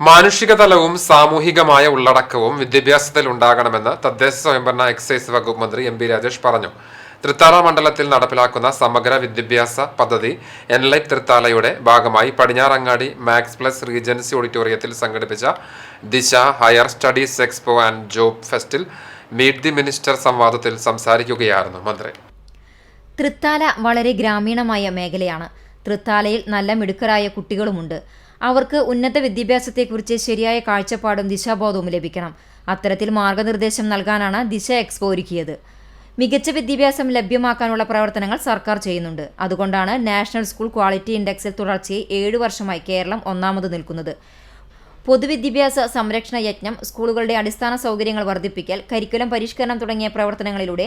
മാനുഷിക തലവും സാമൂഹികമായ ഉള്ളടക്കവും വിദ്യാഭ്യാസത്തിൽ ഉണ്ടാകണമെന്ന് തദ്ദേശ സ്വയംഭരണ എക്സൈസ് വകുപ്പ് മന്ത്രി എം പി രാജേഷ് പറഞ്ഞു. തൃത്താല മണ്ഡലത്തിൽ നടപ്പിലാക്കുന്ന സമഗ്ര വിദ്യാഭ്യാസ പദ്ധതി എൻലൈറ്റ് തൃത്താലയുടെ ഭാഗമായി പടിഞ്ഞാറങ്ങാടി മാക്സ് പ്ലസ് റീജൻസി ഓഡിറ്റോറിയത്തിൽ സംഘടിപ്പിച്ച Disha higher studies expo and job ഫെസ്റ്റിൽ meet the minister സംവാദത്തിൽ സംസാരിക്കുകയായിരുന്നു മന്ത്രി. തൃത്താല വളരെ ഗ്രാമീണമായ മേഖലയാണ്. തൃത്താലയിൽ നല്ല മിടുക്കരായ കുട്ടികളുമുണ്ട്. അവർക്ക് ഉന്നത വിദ്യാഭ്യാസത്തെക്കുറിച്ച് ശരിയായ കാഴ്ചപ്പാടും ദിശാബോധവും ലഭിക്കണം. അത്തരത്തിൽ മാർഗനിർദ്ദേശം നൽകാനാണ് ദിശ എക്സ്പോ ഒരുക്കിയത്. മികച്ച വിദ്യാഭ്യാസം ലഭ്യമാക്കാനുള്ള പ്രവർത്തനങ്ങൾ സർക്കാർ ചെയ്യുന്നുണ്ട്. അതുകൊണ്ടാണ് നാഷണൽ സ്കൂൾ ക്വാളിറ്റി ഇൻഡെക്സിൽ തുടർച്ചയായി ഏഴു വർഷമായി കേരളം ഒന്നാമത് നിൽക്കുന്നത്. പൊതുവിദ്യാഭ്യാസ സംരക്ഷണ യജ്ഞം സ്കൂളുകളുടെ അടിസ്ഥാന സൗകര്യങ്ങൾ വർദ്ധിപ്പിക്കൽ കരിക്കുലം പരിഷ്കരണം തുടങ്ങിയ പ്രവർത്തനങ്ങളിലൂടെ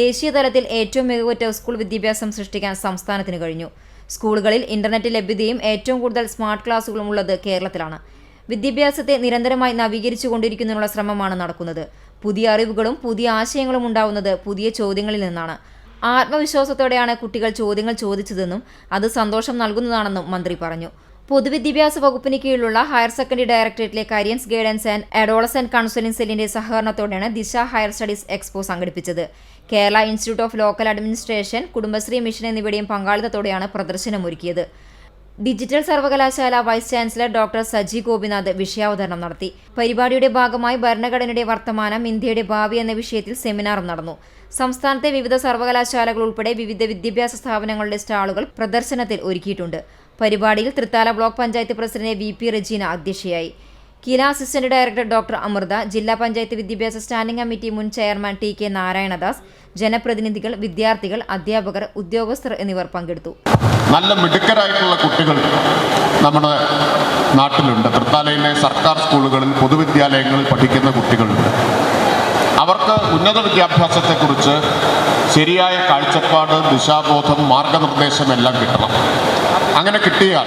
ദേശീയ തലത്തിൽ ഏറ്റവും മികവുറ്റ സ്കൂൾ വിദ്യാഭ്യാസം സൃഷ്ടിക്കാൻ സംസ്ഥാനത്തിന് കഴിഞ്ഞു. സ്കൂളുകളിൽ ഇന്റർനെറ്റ് ലഭ്യതയും ഏറ്റവും കൂടുതൽ സ്മാർട്ട് ക്ലാസുകളും ഉള്ളത് കേരളത്തിലാണ്. വിദ്യാഭ്യാസത്തെ നിരന്തരമായി നവീകരിച്ചു കൊണ്ടിരിക്കുന്നതിനുള്ള ശ്രമമാണ് നടക്കുന്നത്. പുതിയ അറിവുകളും പുതിയ ആശയങ്ങളും ഉണ്ടാവുന്നത് പുതിയ ചോദ്യങ്ങളിൽ നിന്നാണ്. ആത്മവിശ്വാസത്തോടെയാണ് കുട്ടികൾ ചോദ്യങ്ങൾ ചോദിച്ചതെന്നും അത് സന്തോഷം നൽകുന്നതാണെന്നും മന്ത്രി പറഞ്ഞു. പൊതുവിദ്യാഭ്യാസ വകുപ്പിന് കീഴിലുള്ള higher secondary ഡയറക്ടറേറ്റിലെ careers guidance and adolescent counselling സെല്ലിന്റെ സഹകരണത്തോടെയാണ് ദിശ ഹയർ സ്റ്റഡീസ് എക്സ്പോ സംഘടിപ്പിച്ചത്. Kerala institute of local administration Kudumbashree mission എന്നിവയുടെയും പങ്കാളിത്തത്തോടെയാണ് പ്രദർശനം ഒരുക്കിയത് ഡിജിറ്റൽ സർവകലാശാല vice chancellor doctor Saji Gopinath വിഷയാവതരണം നടത്തി. പരിപാടിയുടെ ഭാഗമായി ഭരണഘടനയുടെ വർത്തമാനം ഇന്ത്യയുടെ ഭാവി എന്ന വിഷയത്തിൽ സെമിനാറും നടന്നു. സംസ്ഥാനത്തെ വിവിധ സർവകലാശാലകൾ ഉൾപ്പെടെ വിവിധ വിദ്യാഭ്യാസ സ്ഥാപനങ്ങളുടെ സ്റ്റാളുകൾ പ്രദർശനത്തിൽ ഒരുക്കിയിട്ടുണ്ട്. പരിപാടിയിൽ Thrithala block panchayat president V P Rajeena അധ്യക്ഷയായി. KILA assistant director doctor Amritha ജില്ലാ പഞ്ചായത്ത് വിദ്യാഭ്യാസ സ്റ്റാൻഡിംഗ് കമ്മിറ്റി മുൻ ചെയർമാൻ ടി കെ നാരായണദാസ് ജനപ്രതിനിധികൾ വിദ്യാർത്ഥികൾ അധ്യാപകർ ഉദ്യോഗസ്ഥർ എന്നിവർ പങ്കെടുത്തു. നല്ല മിടുക്കരായിട്ടുള്ള കുട്ടികൾ നമ്മുടെ നാട്ടിലുണ്ട്. തൃത്താലയിലെ സർക്കാർ സ്കൂളുകളിൽ പൊതുവിദ്യാലയങ്ങളിൽ പഠിക്കുന്ന കുട്ടികളുണ്ട്. അവർക്ക് ഉന്നത വിദ്യാഭ്യാസത്തെക്കുറിച്ച് ശരിയായ കാഴ്ചപ്പാട് ദിശാബോധം മാർഗനിർദ്ദേശം എല്ലാം കിട്ടണം. അങ്ങനെ കിട്ടിയാൽ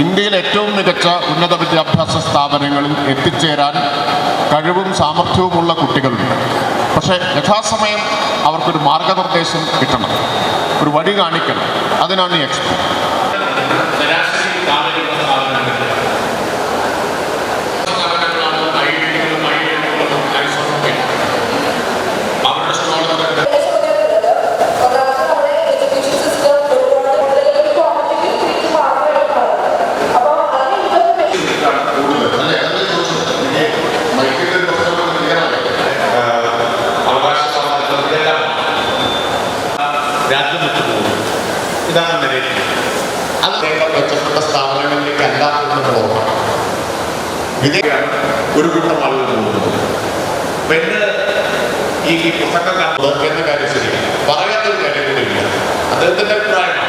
ഇന്ത്യയിൽ ഏറ്റവും മികച്ച ഉന്നത വിദ്യാഭ്യാസ സ്ഥാപനങ്ങളിൽ എത്തിച്ചേരാൻ കഴിവും സാമർഥ്യവുമുള്ള കുട്ടികളുണ്ട്. പക്ഷേ യഥാസമയം അവർക്കൊരു മാർഗനിർദ്ദേശം കിട്ടണം. ഒരു വഴി കാണിക്കണം. അതിനാണ് ഈ എക്സ്പോ. അത് മെച്ചപ്പെട്ട സ്ഥാപനങ്ങളിലേക്ക് അല്ല എന്ന് വിജയാണ് ഒരു കൂട്ടം ആളുകൾ പോകുന്നത്. പിന്നെ ഈ പുസ്തകക്കാർ എന്ന കാര്യം ശരി. പറയാത്തൊരു കാര്യം കൂടി ഇല്ല. അദ്ദേഹത്തിന്റെ അഭിപ്രായമാണ്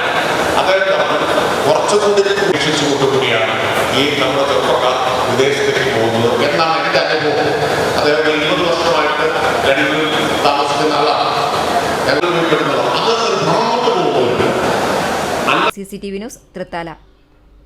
അദ്ദേഹം പറഞ്ഞു കുറച്ചുകൂടി വീക്ഷിച്ചുകൊണ്ടുകൂടിയാണ് ഈ നമ്മുടെ ചെറുപ്പക്കാർ വിദേശത്തേക്ക് പോകുന്നത് എന്നാണ് എന്റെ അനുഭവം. അദ്ദേഹം ഇരുപത് വർഷമായിട്ട് ലണ്ടനിൽ താമസിക്കുന്ന ആളാണ്. ഞങ്ങൾ അത് ഭ്രമം കൊണ്ട് പോകുമ്പോൾ C C T V news Thrithala